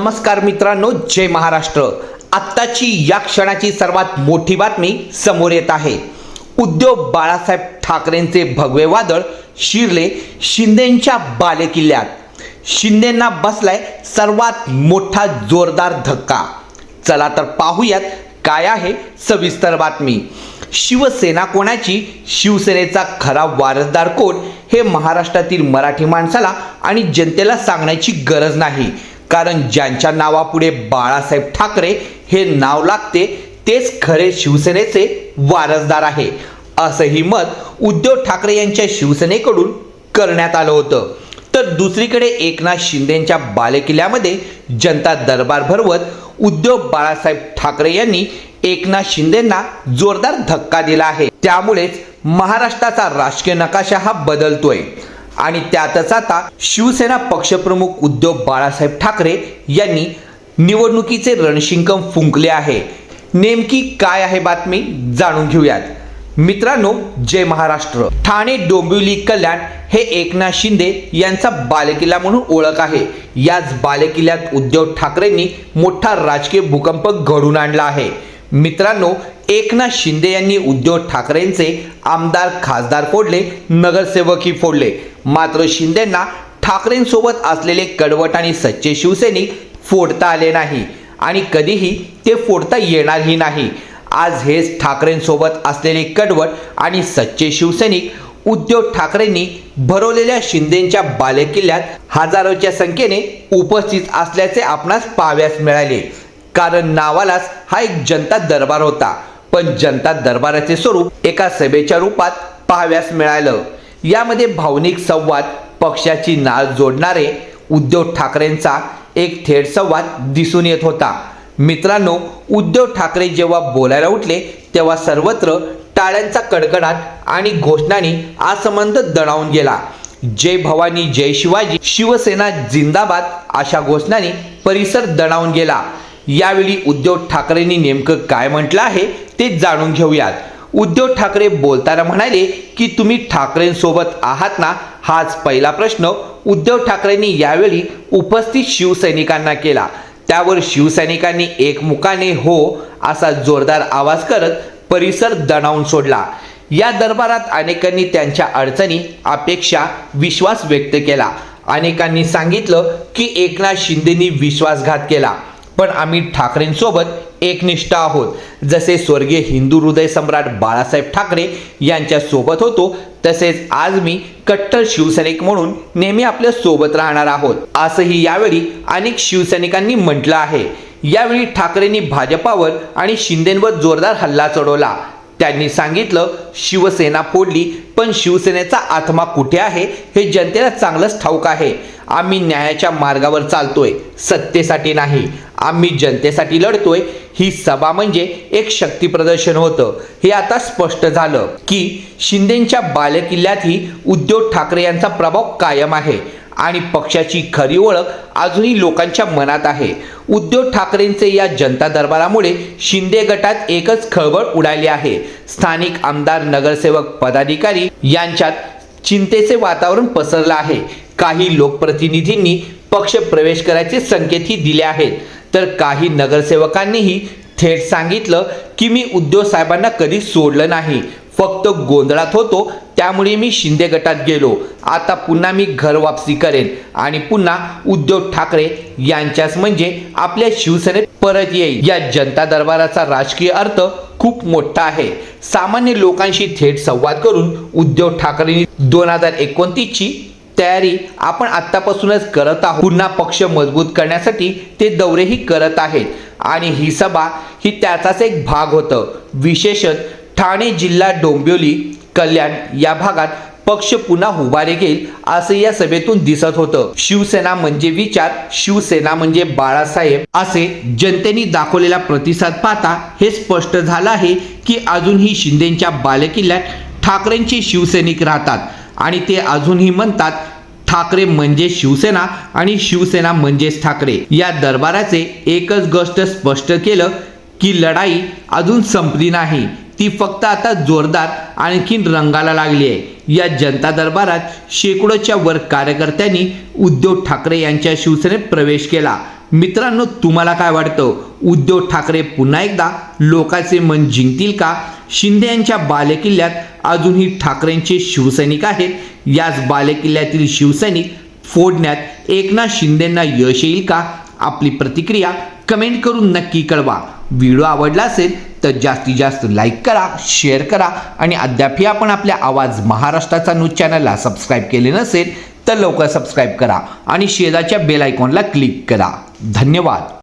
नमस्कार मित्रांनो जय महाराष्ट्र. आत्ताची या क्षणाची सर्वात मोठी बातमी समोर येत आहे. उद्योग बाळासाहेब ठाकरेंचे भगवे वादळ शिरले शिंदेंच्या बालेकिल्ल्यात. शिंदेंना बसलाय सर्वात मोठा जोरदार धक्का. चला तर पाहूयात काय आहे सविस्तर बातमी. शिवसेना कोणाची? शिवसेनेचा खरा वारसदार कोण? हे महाराष्ट्रातील मराठी माणसाला आणि जनतेला सांगण्याची गरज नाही. कारण ज्यांच्या नावापुढे बाळासाहेब ठाकरे हे नाव लागते तेच खरे शिवसेनेचे वारसदार आहे. असंही मत उद्धव ठाकरे यांच्या शिवसेनेकडून करण्यात आलं होतं. तर दुसरीकडे एकनाथ शिंदेच्या बालेकिल्ल्यामध्ये जनता दरबार भरवत उद्धव बाळासाहेब ठाकरे यांनी एकनाथ शिंदेंना जोरदार धक्का दिला आहे. त्यामुळेच महाराष्ट्राचा राजकीय नकाशा हा बदलतोय. आणि त्यातच आता शिवसेना पक्षप्रमुख उद्धव बाळासाहेब ठाकरे यांनी निवडणुकीचे रणशिंकम फुंकले आहे. नेमकी काय आहे बातमी जाणून घेऊयात. मित्रांनो जय महाराष्ट्र. ठाणे डोंबिवली कल्याण हे एकनाथ शिंदे यांचा बालेकिल्ला म्हणून ओळख आहे. याच बालेकिल्ल्यात उद्धव ठाकरेंनी मोठा राजकीय भूकंप घडून आणला आहे. मित्रांनो एकनाथ शिंदे यांनी उद्धव ठाकरेंचे आमदार खासदार फोडले नगरसेवकही फोडले. मात्र शिंदेंना ठाकरेंसोबत असलेले कडवट आणि सच्चे शिवसैनिक फोडता आले नाही आणि कधीही ते फोडता येणारही नाही. आज हेच ठाकरेंसोबत असलेले कडवट आणि सच्चे शिवसैनिक उद्धव ठाकरेंनी भरवलेल्या शिंदेच्या बालेकिल्ल्यात हजारोच्या संख्येने उपस्थित असल्याचे आपणास पाहाव्यास मिळाले. कारण नावालाच हा एक जनता दरबार होता. पण जनता दरबाराचे स्वरूप एका सभेच्या रूपात पाहाव्यास मिळालं. यामध्ये भावनिक संवाद पक्षाची नाळ जोडणारे उद्धव ठाकरेंचा एक थेट संवाद दिसून येत होता. मित्रांनो उद्धव ठाकरे जेव्हा बोलायला उठले तेव्हा सर्वत्र टाळ्यांचा कडकडाट आणि घोषणांनी आसमंत दणावून गेला. जय भवानी जय शिवाजी शिवसेना जिंदाबाद अशा घोषणांनी परिसर दणावून गेला. यावेळी उद्धव ठाकरेंनी नेमकं काय म्हटलं आहे ते जाणून घेऊयात. उद्धव ठाकरे बोलताना म्हणाले की तुम्ही ठाकरेंसोबत आहात ना? हाच पहिला प्रश्न उद्धव ठाकरेंनी यावेळी उपस्थित शिवसैनिकांना केला. त्यावर शिवसैनिकांनी एकमुखाने हो असा जोरदार आवाज करत परिसर दणावून सोडला. या दरबारात अनेकांनी त्यांच्या अडचणी अपेक्षा विश्वास व्यक्त केला. अनेकांनी सांगितलं की एकनाथ शिंदेनी विश्वासघात केला. पण आम्ही ठाकरेंसोबत एकनिष्ठ आहोत. जसे स्वर्गीय हिंदू हृदय सम्राट बाळासाहेब ठाकरे यांच्या सोबत होतो तसेच आज मी कट्टर शिवसैनिक म्हणून नेहमी आपल्यासोबत राहणार आहोत. असंही यावेळी अनेक शिवसैनिकांनी म्हटलं आहे. यावेळी ठाकरेंनी भाजपावर आणि शिंदेंवर जोरदार हल्ला चढवला. त्यांनी सांगितलं शिवसेना फोडली पण शिवसेनेचा आत्मा कुठे आहे? हे जनतेला चांगलंच ठाऊक आहे. आम्ही न्यायाच्या मार्गावर चालतोय सत्तेसाठी नाही. आम्ही जनतेसाठी लढतोय. ही सभा म्हणजे एक शक्ती प्रदर्शन होतं. हे आता स्पष्ट झालं की शिंदेच्या बालेकिल्ल्यातही उद्धव ठाकरे यांचा प्रभाव कायम आहे. आणि पक्षाची खरी ओळख अजूनही लोकांच्या मनात आहे. उद्धव ठाकरेंचे या जनता दरबारामुळे शिंदे गटात एकच खळबळ उडाली आहे. स्थानिक आमदार नगरसेवक पदाधिकारी यांच्यात चिंतेचे वातावरण पसरलं आहे. काही लोकप्रतिनिधींनी पक्ष प्रवेश करायचे संकेतही दिले आहेत. तर काही नगरसेवकांनीही थेट सांगितलं की मी उद्धव साहेबांना कधी सोडलं नाही. फक्त गोंधळात होतो त्यामुळे मी शिंदे गटात गेलो. आता पुन्हा मी घर वापसी करेन. आणि पुन्हा उद्धव ठाकरे यांच्याच म्हणजे आपल्या शिवसेनेत परत येईल. या जनता दरबाराचा राजकीय अर्थ खूप मोठा आहे. सामान्य लोकांशी थेट संवाद करून उद्धव ठाकरेंनी दोन हजार एकोणतीसची तयारी आपण आत्तापासूनच करत आहोत. पुन्हा पक्ष मजबूत करण्यासाठी ते दौरेही करत आहेत. आणि ही सभा ही त्याचाच एक भाग होतं. विशेषत ठाणे जिल्हा डोंबिवली कल्याण या भागात पक्ष पुन्हा उभारे घेईल असं या सभेतून दिसत होतं. शिवसेना म्हणजे विचार शिवसेना म्हणजे बाळासाहेब असे जनतेने दाखवलेला प्रतिसाद पाहता हे स्पष्ट झालं आहे की अजूनही शिंदेच्या बालेकिल्ल्यात ठाकरेंचे शिवसैनिक राहतात आणि ते अजूनही म्हणतात ठाकरे म्हणजे शिवसेना आणि शिवसेना म्हणजेच ठाकरे. या दरबाराचे एकच गोष्ट स्पष्ट केलं की लढाई अजून संपली नाही. ती फक्त आता जोरदार आणखीन रंगाला लागली आहे. या जनता दरबारात शेकडोच्या वर कार्यकर्त्यांनी उद्धव ठाकरे यांच्या शिवसेनेत प्रवेश केला. मित्रांनो तुम्हाला काय वाटतं? उद्धव ठाकरे पुन्हा एकदा लोकांचे मन जिंकतील का? शिंदे यांच्या बालेकिल्ल्यात अजूनही ठाकरेंचे शिवसैनिक आहेत. याच बालेकिल्ल्यातील शिवसैनिक फोडण्यात एकनाथ शिंदेंना यश येईल का? आपली प्रतिक्रिया कमेंट करून नक्की कळवा. व्हिडिओ आवडला असेल तर जास्तीत जास्त लाईक करा शेअर करा आणि अद्यापही आपण आपल्या आवाज महाराष्ट्राचा न्यूज चॅनलला सबस्क्राईब केले नसेल तर लवकर सबस्क्राईब करा आणि शेजारच्या बेल आयकॉनला क्लिक करा. धन्यवाद.